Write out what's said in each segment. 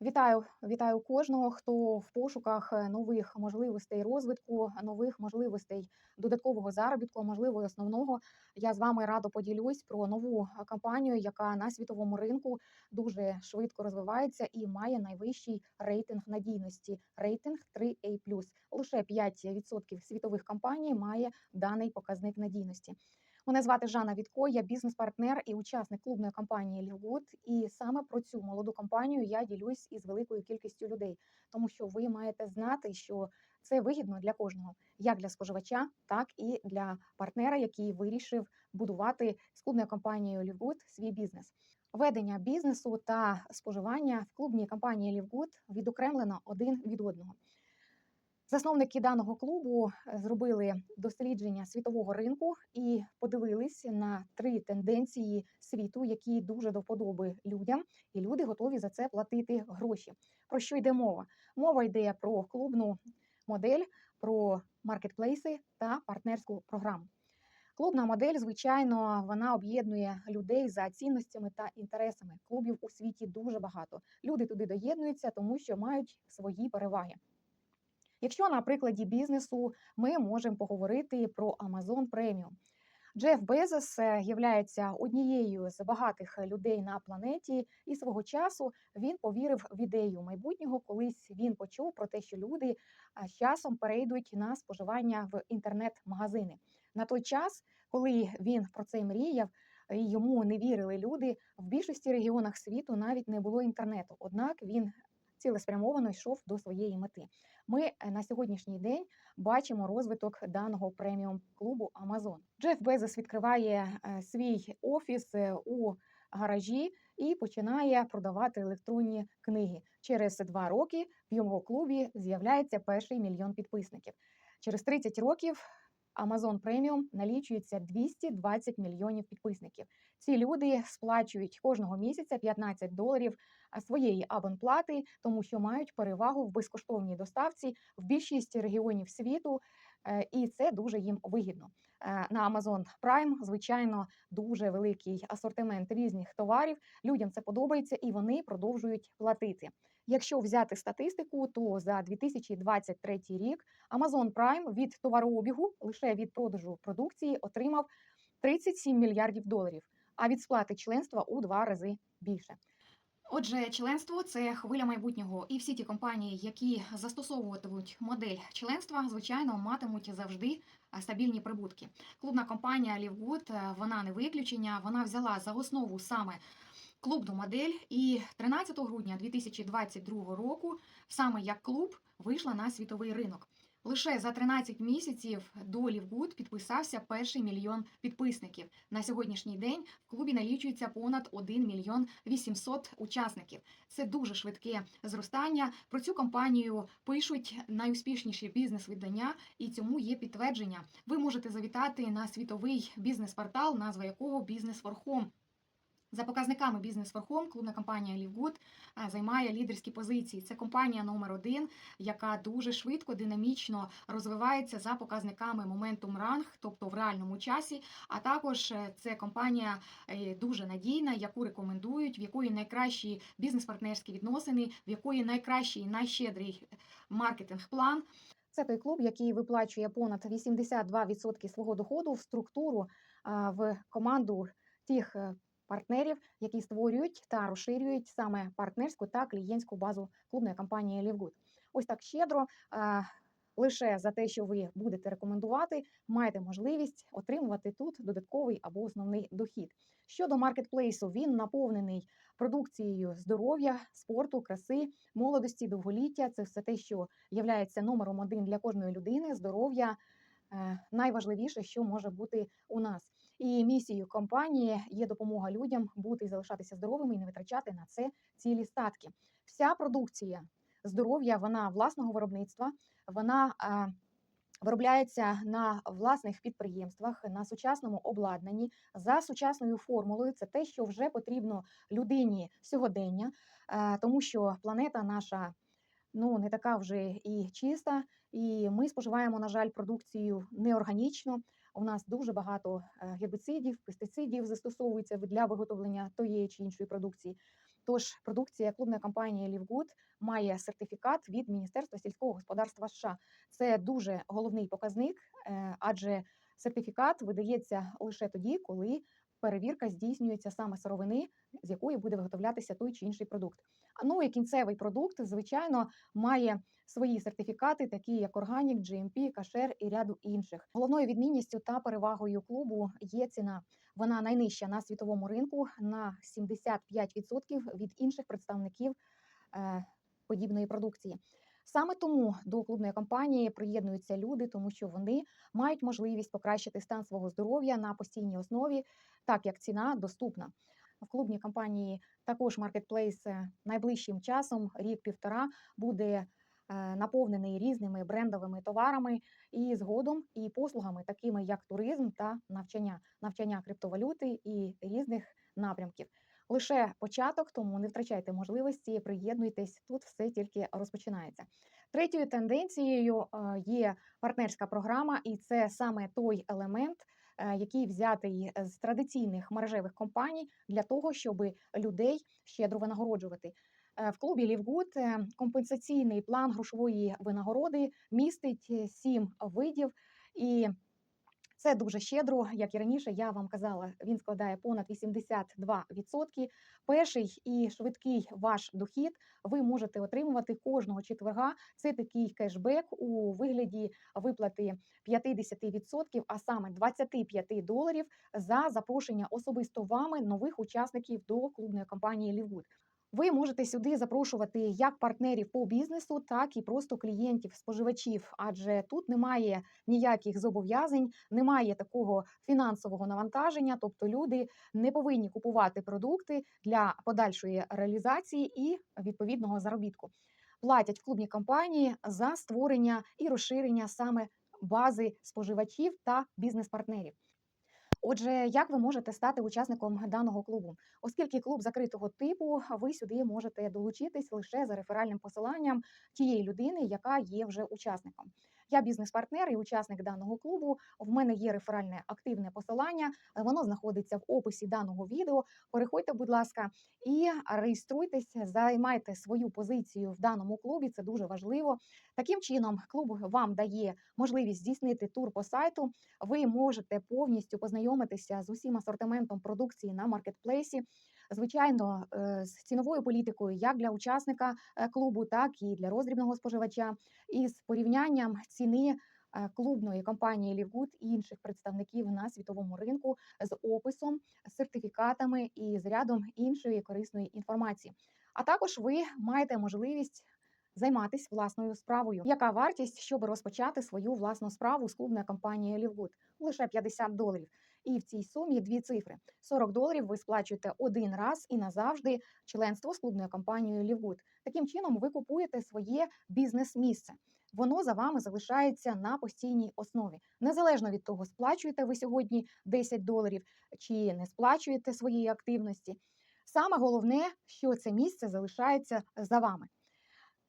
Вітаю, вітаю кожного, хто в пошуках е, нових можливостей розвитку, нових можливостей додаткового заробітку, можливо, основного. Я з вами радо поділюсь про нову е, компанію, яка на світовому ринку дуже швидко розвивається і має найвищий рейтинг надійності. Рейтинг 3A+. Лише 5% світових компаній має даний показник надійності. Мене звати Жанна Вітко, я бізнес-партнер і учасник клубної компанії Лівгуд. І саме про цю молоду компанію я ділюсь із великою кількістю людей, тому що ви маєте знати, що це вигідно для кожного, як для споживача, так і для партнера, який вирішив будувати з клубною компанією Лівгуд свій бізнес. Ведення бізнесу та споживання в клубній компанії Лівгуд відокремлено один від одного. Засновники даного клубу е, зробили дослідження світового ринку і подивились на три тенденції світу, які дуже до вподоби людям, і люди готові за це платити гроші. Про що йде мова? Мова йде про клубну модель, про маркетплейси та партнерську програму. Клубна модель, звичайно, вона об'єднує людей за цінностями та інтересами. Клубів у світі дуже багато. Люди туди доєднуються, тому що мають свої переваги. Якщо на прикладі бізнесу ми можемо поговорити про Amazon Premium. Джеф Безос є однією з багатих людей на планеті, і свого часу він повірив в ідею майбутнього. Колись він почув про те, що люди з часом перейдуть на споживання в інтернет-магазини. На той час, коли він про це мріяв, і йому не вірили люди в більшості регіонах світу навіть не було інтернету. Однак він цілеспрямовано йшов до своєї мети. Ми е, на сьогоднішній день бачимо розвиток даного преміум клубу Amazon. Джеф Безос відкриває е, свій офіс е, у гаражі і починає продавати електронні книги. Через два роки в його клубі з'являється перший мільйон підписників. Через 30 років Amazon Premium налічується 220 мільйонів підписників. Ці люди сплачують кожного місяця 15 доларів своєї абонплати, тому що мають перевагу в безкоштовній доставці в більшість регіонів світу, е, і це дуже їм вигідно. Е, на Amazon Prime, звичайно, дуже великий асортимент різних товарів. Людям це подобається і вони продовжують платити. Якщо взяти статистику, то за 2023 рік Amazon Prime від товарообігу лише від продажу продукції отримав 37 мільярдів доларів, а від сплати членства у два рази більше. Отже, членство це хвиля майбутнього, і всі ті компанії, які застосовуватимуть модель членства, звичайно, матимуть завжди стабільні прибутки. Клубна компанія Лівгуд вона не виключення. Вона взяла за основу саме клубну модель, і 13 грудня 2022 року, саме як клуб, вийшла на світовий ринок. Лише за 13 місяців до Лівгуд підписався перший мільйон підписників. На сьогоднішній день в клубі налічується понад 1 мільйон 800 учасників. Це дуже швидке зростання. Про цю компанію пишуть найуспішніші бізнес-видання, і цьому є підтвердження. Ви можете завітати на світовий бізнес-портал, назва якого бізнес Home. За показниками бізнес Верхом, клубна компанія Лівгуд займає лідерські позиції. Це компанія номер один, яка дуже швидко, динамічно розвивається за показниками Momentum Rank, тобто в реальному часі. А також е, це компанія е, дуже надійна, яку рекомендують, в якої найкращі бізнес-партнерські відносини, в якої найкращий і найщедрий маркетинг-план. Це той клуб, який виплачує понад 82% свого доходу в структуру в команду тих е, партнерів, які створюють та розширюють саме партнерську та клієнтську базу клубної компанії Лівгуд. Ось так щедро. Лише за те, що ви будете рекомендувати, маєте можливість отримувати тут додатковий або основний дохід. Щодо маркетплейсу, він наповнений продукцією здоров'я, спорту, краси, молодості, довголіття. Це все те, що є номером один для кожної людини. Здоров'я е, найважливіше, що може бути у нас. І місією компанії є допомога людям бути і залишатися здоровими і не витрачати на це цілі статки. Вся продукція здоров'я, вона власного виробництва, вона а, виробляється на власних підприємствах, на сучасному обладнанні за сучасною формулою. Це те, що вже потрібно людині сьогодення, а, тому що планета наша. Ну, не така вже і чиста, і ми споживаємо, на жаль, продукцію неорганічно. У нас дуже багато е, гербіцидів, пестицидів застосовується для виготовлення тієї чи іншої продукції. Тож продукція клубної компанії Livegood має сертифікат від Міністерства сільського господарства США. Це дуже головний показник, е, адже сертифікат видається лише тоді, коли перевірка здійснюється саме сировини, з якої буде виготовлятися той чи інший продукт. Ну і кінцевий продукт, звичайно, має свої сертифікати, такі як Organic, GMP, Кашер і ряду інших. Головною відмінністю та перевагою клубу є ціна. Вона найнижча на світовому ринку на 75% від інших представників е, подібної продукції. Саме тому до клубної компанії приєднуються люди, тому що вони мають можливість покращити стан свого здоров'я на постійній основі, так як ціна доступна. В клубній компанії також маркетплейс найближчим часом, рік-півтора, буде е, наповнений різними брендовими товарами і згодом і послугами, такими як туризм та навчання, навчання криптовалюти і різних напрямків. Лише початок, тому не втрачайте можливості, приєднуйтесь. Тут все тільки розпочинається. Третьою тенденцією е, є партнерська програма, і це саме той елемент, який взятий з традиційних мережевих компаній для того, щоб людей щедро винагороджувати. Е, В клубі Лівгуд компенсаційний план грошової винагороди містить е, сім видів і. Це дуже щедро, як і раніше я вам казала, він складає понад 82%. Перший і швидкий ваш дохід ви можете отримувати кожного четверга. Це такий кешбек у вигляді виплати 50%, а саме 25 доларів за запрошення особисто вами нових учасників до клубної компанії Лівгуд. Ви можете сюди запрошувати як партнерів по бізнесу, так і просто клієнтів, споживачів, адже тут немає ніяких зобов'язань, немає такого фінансового навантаження, тобто люди не повинні купувати продукти для подальшої реалізації і відповідного заробітку. Платять клубні компанії за створення і розширення саме бази споживачів та бізнес-партнерів. Отже, як ви можете стати учасником даного клубу? Оскільки клуб закритого типу, ви сюди можете долучитись лише за реферальним посиланням тієї людини, яка є вже учасником. Я бізнес-партнер і учасник даного клубу. В мене є реферальне активне посилання. е, Воно знаходиться в описі даного відео. Переходьте, будь ласка, і реєструйтесь, займайте свою позицію в даному клубі. Це дуже важливо. Таким чином, клуб вам дає можливість здійснити тур по сайту. Ви можете повністю познайомитися з усім асортиментом продукції на маркетплейсі. Звичайно, е, з ціновою політикою як для учасника е, клубу, так і для роздрібного споживача, і з порівнянням ціни е, клубної компанії Лівгуд і інших представників на світовому ринку з описом, сертифікатами і з рядом іншої корисної інформації. А також ви маєте можливість займатися власною справою. Яка вартість, щоб розпочати свою власну справу з клубної компанії Лівгуд? Лише 50 доларів. І в цій сумі дві цифри: 40 доларів ви сплачуєте один раз і назавжди членство з клубною компанією Лівгуд. Таким чином, ви купуєте своє бізнес-місце. Воно за вами залишається на постійній основі, незалежно від того, сплачуєте ви сьогодні 10 доларів чи не сплачуєте своєї активності. Саме головне, що це місце залишається за вами.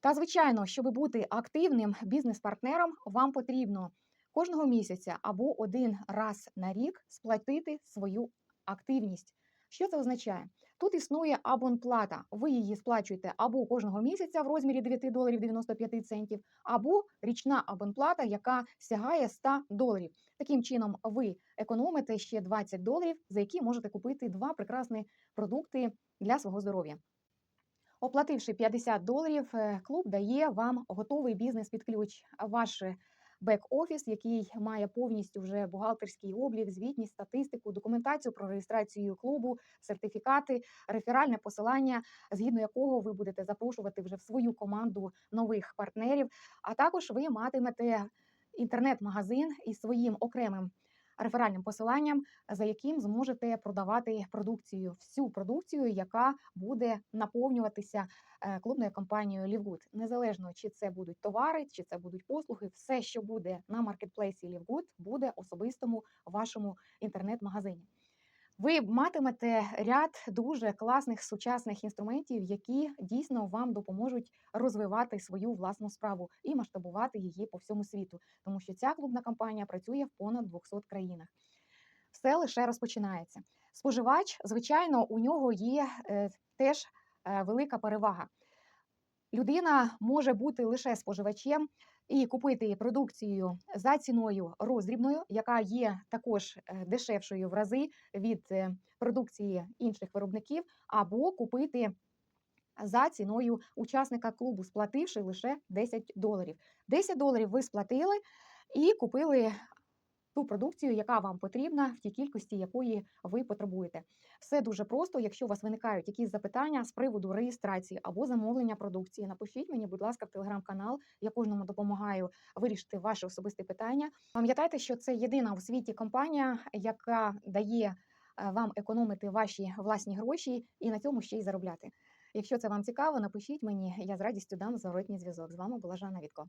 Та звичайно, щоб бути активним бізнес-партнером, вам потрібно кожного місяця або один раз на рік сплатити свою активність. Що це означає? Тут існує абонплата. Ви її сплачуєте або кожного місяця в розмірі 9 доларів 95 центів, або річна абонплата, яка сягає 100 доларів. Таким чином, ви економите ще 20 доларів, за які можете купити два прекрасні продукти для свого здоров'я. Оплативши 50 доларів, е, клуб дає вам готовий бізнес під ключ. Ваш бек-офіс, який має повністю вже бухгалтерський облік, звітність, статистику, документацію про реєстрацію клубу, сертифікати, реферальне посилання, згідно якого ви будете запрошувати вже в свою команду нових партнерів. А також ви матимете інтернет-магазин із своїм окремим реферальним посиланням, за яким зможете продавати продукцію, всю продукцію, яка буде наповнюватися е, клубною компанією Лівгуд. Незалежно чи це будуть товари, чи це будуть послуги, все, що буде на маркетплейсі Лівгуд, буде особистому вашому інтернет-магазині. Ви матимете ряд дуже класних сучасних інструментів, які дійсно вам допоможуть розвивати свою власну справу і масштабувати її по всьому світу, тому що ця клубна компанія працює в понад 200 країнах. Все лише розпочинається. Споживач, звичайно, у нього є е, теж е, велика перевага. Людина може бути лише споживачем і купити продукцію за ціною роздрібною, яка є також е, дешевшою в рази від е, продукції інших виробників, або купити за ціною учасника клубу, сплативши лише 10 доларів. 10 доларів ви сплатили і купили ту продукцію, яка вам потрібна, в тій кількості, якої ви потребуєте. Все дуже просто. Якщо у вас виникають якісь запитання з приводу реєстрації або замовлення продукції, напишіть мені, будь ласка, в телеграм-канал. Я кожному допомагаю вирішити ваші особисті питання. Пам'ятайте, що це єдина у світі компанія, яка дає е, вам економити ваші власні гроші і на цьому ще й заробляти. Якщо це вам цікаво, напишіть мені, я з радістю дам зворотній зв'язок. З вами була Жанна Вітко.